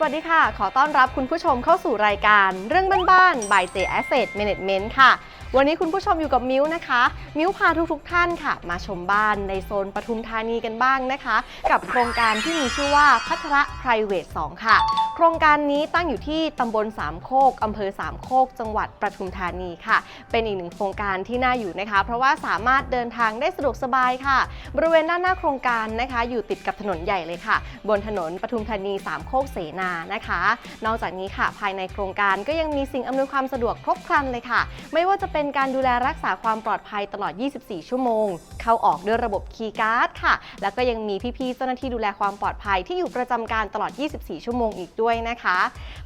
สวัสดีค่ะ ขอต้อนรับคุณผู้ชมเข้าสู่รายการเรื่องบ้านๆ by J Asset Management ค่ะ วันนี้คุณผู้ชมอยู่กับมิ้วนะคะ มิ้วพาทุกๆท่านค่ะ มาชมบ้านในโซนปทุมธานีกันบ้างนะคะ กับโครงการที่มีชื่อว่าพัทระ Private 2 ค่ะ ครงการนี้ตั้งอยู่ที่ตำบลสามโคกอำเภอสามโคก จังหวัดปทุมธานีค่ะ เป็นอีกหนึ่งโครงการที่น่าอยู่นะคะ เพราะว่าสามารถเดินทางได้สะดวกสบายค่ะ บริเวณด้านหน้าโครงการนะคะ อยู่ติดกับถนนใหญ่เลยค่ะ บนถนนปทุมธานีสามโคกเสนานะคะ นอกจากนี้ค่ะ ภายในโครงการก็ยังมีสิ่งอำนวยความสะดวกครบครันเลยค่ะ ไม่ว่าจะเป็นการดูแลรักษาความปลอดภัยตลอด 24 ชั่วโมง เข้าออกด้วยระบบคีย์การ์ดค่ะ แล้วก็ยังมีพี่ๆเจ้าหน้าที่ดูแลความปลอดภัยที่อยู่ประจำการตลอด 24 ชั่วโมงอีกด้วยนะคะ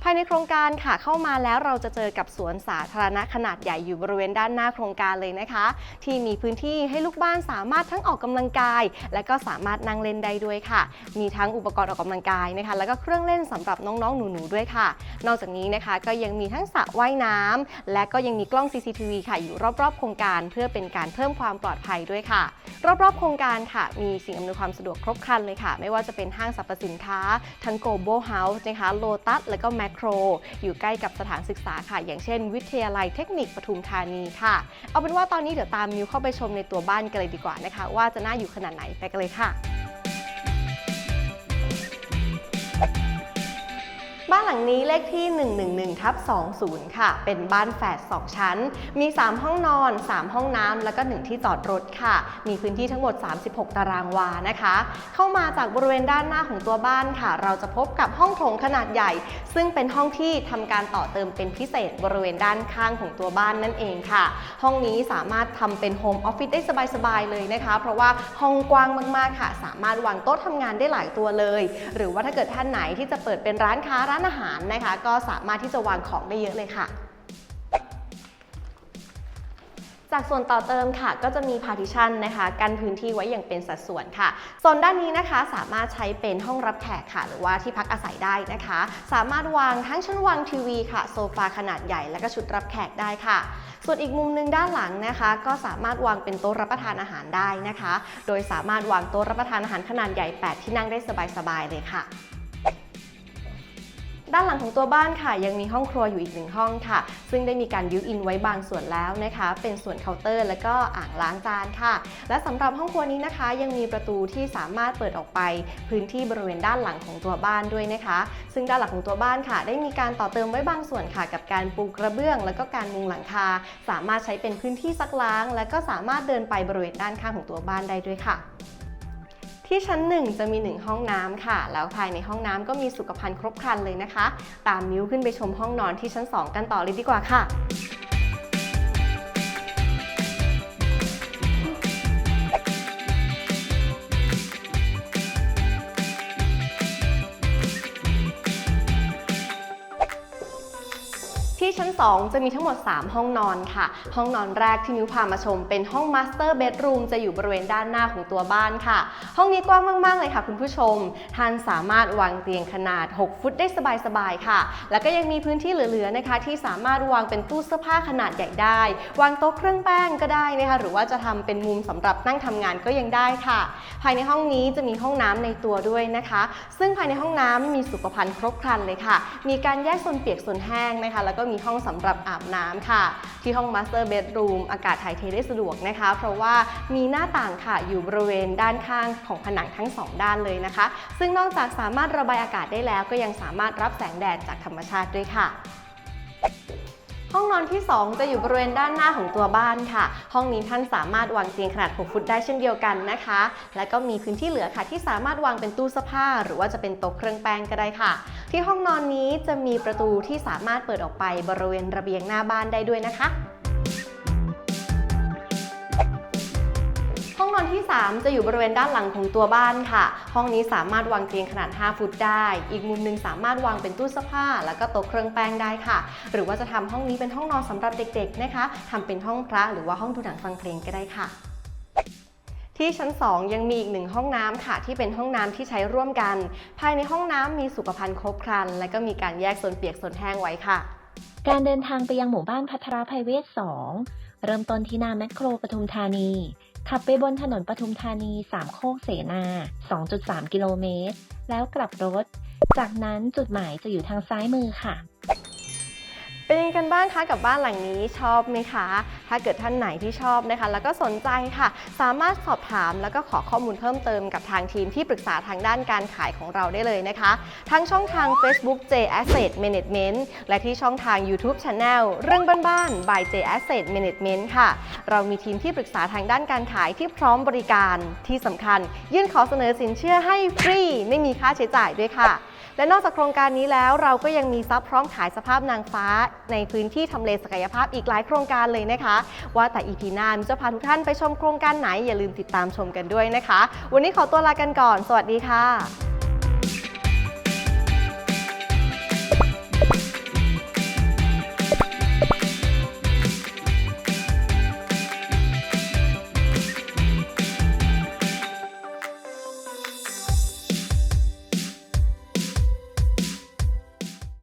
ภายในโครงการค่ะเข้ามาแล้วเราจะเจอกับสวนสาธารณะขนาดใหญ่อยู่บริเวณด้านหน้าโครงการเลยนะคะ ที่มีพื้นที่ให้ลูกบ้านสามารถทั้งออกกำลังกาย และก็สามารถนั่งเล่นได้ด้วยค่ะ มีทั้งอุปกรณ์ออกกำลังกายนะคะ แล้วก็เครื่องเล่นสำหรับน้องๆ หนูๆด้วยค่ะ นอกจากนี้นะคะก็ยังมีทั้งสระว่ายน้ำและก็ยังมีกล้อง CCTV ค่ะ อยู่รอบๆ โครงการเพื่อเป็นการเพิ่มความปลอดภัยด้วยค่ะ รอบๆ โครงการค่ะ มีสิ่งอำนวยความสะดวกครบครันเลยค่ะ ไม่ว่าจะเป็นห้างสรรพสินค้า ทั้ง Global House นะคะโลตัสและก็แมคโคร อยู่ใกล้กับสถานศึกษาค่ะ อย่างเช่น วิทยาลัยเทคนิคปทุมธานีค่ะ เอาเป็นว่าตอนนี้เดี๋ยวตามมิวเข้าไปชมในตัวบ้านกันเลยดีกว่านะคะ ว่าจะน่าอยู่ขนาดไหนไปกันเลยค่ะ บ้านหลังนี้เลขที่ 111ทับ20 ค่ะ เป็นบ้านแฝด2 ชั้น มี 3 ห้องนอน 3 ห้องน้ำแล้วก็ 1 ที่จอดรถค่ะ มีพื้นที่ทั้งหมด 36 ตารางวานะคะ เข้ามาจากบริเวณด้านหน้าของตัวบ้านค่ะ เราจะพบกับห้องโถงขนาดใหญ่ ซึ่งเป็นห้องที่ทำการต่อเติมเป็นพิเศษบริเวณด้านข้างของตัวบ้านนั่นเองค่ะ ห้องนี้สามารถทำเป็นโฮมออฟฟิศได้สบาย ๆ เลยนะคะ เพราะว่าห้องกว้างมาก ๆ ค่ะ สามารถวางโต๊ะทำงานได้หลายตัวเลย หรือว่าถ้าเกิดท่านไหนที่จะเปิดเป็นร้านค้าร้านอาหารนะคะ ก็สามารถที่จะวางของได้เยอะเลยค่ะ จากส่วนต่อเติมค่ะ ก็จะมีพาร์ติชันนะคะกันพื้นที่ไว้อย่างเป็นสัดส่วนค่ะส่วนด้านนี้นะคะสามารถใช้เป็นห้องรับแขกค่ะ หรือว่าที่พักอาศัยได้นะคะ สามารถวางทั้งชั้นวางทีวีค่ะ โซฟาขนาดใหญ่ และก็ชุดรับแขกได้ค่ะส่วนอีกมุมหนึ่งด้านหลังนะคะ ก็สามารถวางเป็นโต๊ะรับประทานอาหารได้นะคะ โดยสามารถวางโต๊ะรับประทานอาหารขนาดใหญ่ 8 ที่นั่งได้สบายๆเลยค่ะ ด้านหลังของตัวบ้านค่ะ ยังมีห้องครัวอยู่อีกหนึ่งห้องค่ะ ซึ่งได้มีการบิวอินไว้บางส่วนแล้วนะคะ เป็นส่วนเคาน์เตอร์ และก็อ่างล้างจานค่ะ และสำหรับห้องครัวนี้นะคะ ยังมีประตูที่สามารถเปิดออกไป พื้นที่บริเวณด้านหลังของตัวบ้านด้วยนะคะ ซึ่งด้านหลังของตัวบ้านค่ะ ได้มีการต่อเติมไว้บางส่วนค่ะ กับการปูกระเบื้อง แล้วก็การมุงหลังคา สามารถใช้เป็นพื้นที่ซักล้าง และก็สามารถเดินไปบริเวณด้านข้างของตัวบ้านได้ด้วยค่ะ ที่ชั้น 1 จะมี 1 ห้องน้ำค่ะ แล้วภายในห้องน้ำก็มีสุขภัณฑ์ครบครันเลยนะคะ ตามมิ้วขึ้นไปชมห้องนอนที่ชั้น 2 กันต่อเลยดีกว่าค่ะ ที่ชั้น 2 จะมีทั้งหมด 3 ห้องนอนค่ะ ห้องนอนแรกที่มิวพามาชมเป็นห้องมาสเตอร์เบดรูมจะอยู่บริเวณด้านหน้าของตัวบ้านค่ะ ห้องนี้กว้างมาก ๆ เลยค่ะคุณผู้ชม ท่านสามารถวางเตียงขนาด 6 ฟุตได้สบาย ๆ ค่ะ แล้วก็ยังมีพื้นที่เหลือ ๆ นะคะ ที่สามารถวางเป็นตู้เสื้อผ้าขนาดใหญ่ได้ วางโต๊ะเครื่องแป้งก็ได้นะคะ หรือว่าจะทำเป็นมุมสำหรับนั่งทำงานก็ยังได้ค่ะ ภายในห้องนี้จะมีห้องน้ำในตัวด้วยนะคะ ซึ่งภายในห้องน้ำมีสุขภัณฑ์ครบครันเลยค่ะ มีการแยกโซนเปียกโซนแห้งนะคะ แล้วก็มีห้องสำหรับอาบน้ำค่ะ ที่ห้องมาสเตอร์เบดรูมอากาศถ่ายเทได้สะดวกนะคะ เพราะว่ามีหน้าต่างค่ะอยู่บริเวณด้านข้างของผนังทั้งสองด้านเลยนะคะ ซึ่งนอกจากสามารถระบายอากาศได้แล้ว ก็ยังสามารถรับแสงแดดจากธรรมชาติด้วยค่ะ ห้องนอนที่ 2 จะอยู่บริเวณด้านหน้าของตัวบ้านค่ะ ห้องนี้ท่านสามารถวางเตียงขนาด 6 ฟุตได้เช่นเดียวกันนะคะ และก็มีพื้นที่เหลือค่ะที่สามารถวางเป็นตู้เสื้อผ้า หรือว่าจะเป็นโต๊ะเครื่องแป้งก็ได้ค่ะ ที่ห้องนอนนี้จะมีประตูที่สามารถเปิดออกไปบริเวณระเบียงหน้าบ้านได้ด้วยนะคะ ที่ 3 จะอยู่บริเวณด้านหลังของตัวบ้านค่ะ ห้องนี้สามารถวางเตียงขนาด 5 ฟุตได้ อีกมุมหนึ่งสามารถวางเป็นตู้เสื้อผ้า แล้วก็โต๊ะเครื่องแป้งได้ค่ะ หรือว่าจะทำห้องนี้เป็นห้องนอนสำหรับเด็กๆนะคะทำเป็นห้องพระหรือว่าห้องดูหนังฟังเพลงก็ได้ค่ะที่ชั้น 2 ยังมีอีกหนึ่งห้องน้ำค่ะ ที่เป็นห้องน้ำที่ใช้ร่วมกัน ภายในห้องน้ำมีสุขภัณฑ์ครบครัน และก็มีการแยกโซนเปียกโซนแห้งไว้ค่ะ การเดินทางไปยังหมู่บ้านพัทราภัยเวศ2เริ่มต้นที่หน้าแมคโครปทุมธานี ขับไปบนถนนปทุมธานีสามโคกเสนา 2.3 กิโลเมตร แล้วกลับรถ จากนั้นจุดหมายจะอยู่ทางซ้ายมือค่ะ เป็นยังไงกันบ้างคะกับบ้านหลังนี้ชอบไหมคะ ถ้าเกิดท่านไหนที่ชอบนะคะ แล้วก็สนใจค่ะ สามารถสอบถามแล้วก็ขอข้อมูลเพิ่มเติมกับทางทีมที่ปรึกษาทางด้านการขายของเราได้เลยนะคะ ทั้งช่องทาง Facebook J Asset Management และที่ช่องทาง YouTube Channel เรื่องบ้านๆ by J Asset Management ค่ะ เรามีทีมที่ปรึกษาทางด้านการขายที่พร้อมบริการที่สำคัญ ยื่นขอเสนอสินเชื่อให้ฟรีไม่มีค่าใช้จ่ายด้วยค่ะ และนอกจากโครงการนี้แล้วเราก็ยังมีซับพร้อมขายสภาพนางฟ้า ในพื้นที่ทำเลศักยภาพอีกหลายโครงการเลยนะคะ ว่าแต่อีพีหน้าจะพาทุกท่านไปชมโครงการไหนอย่าลืมติดตามชมกันด้วยนะคะ วันนี้ขอตัวลากันก่อน สวัสดีค่ะ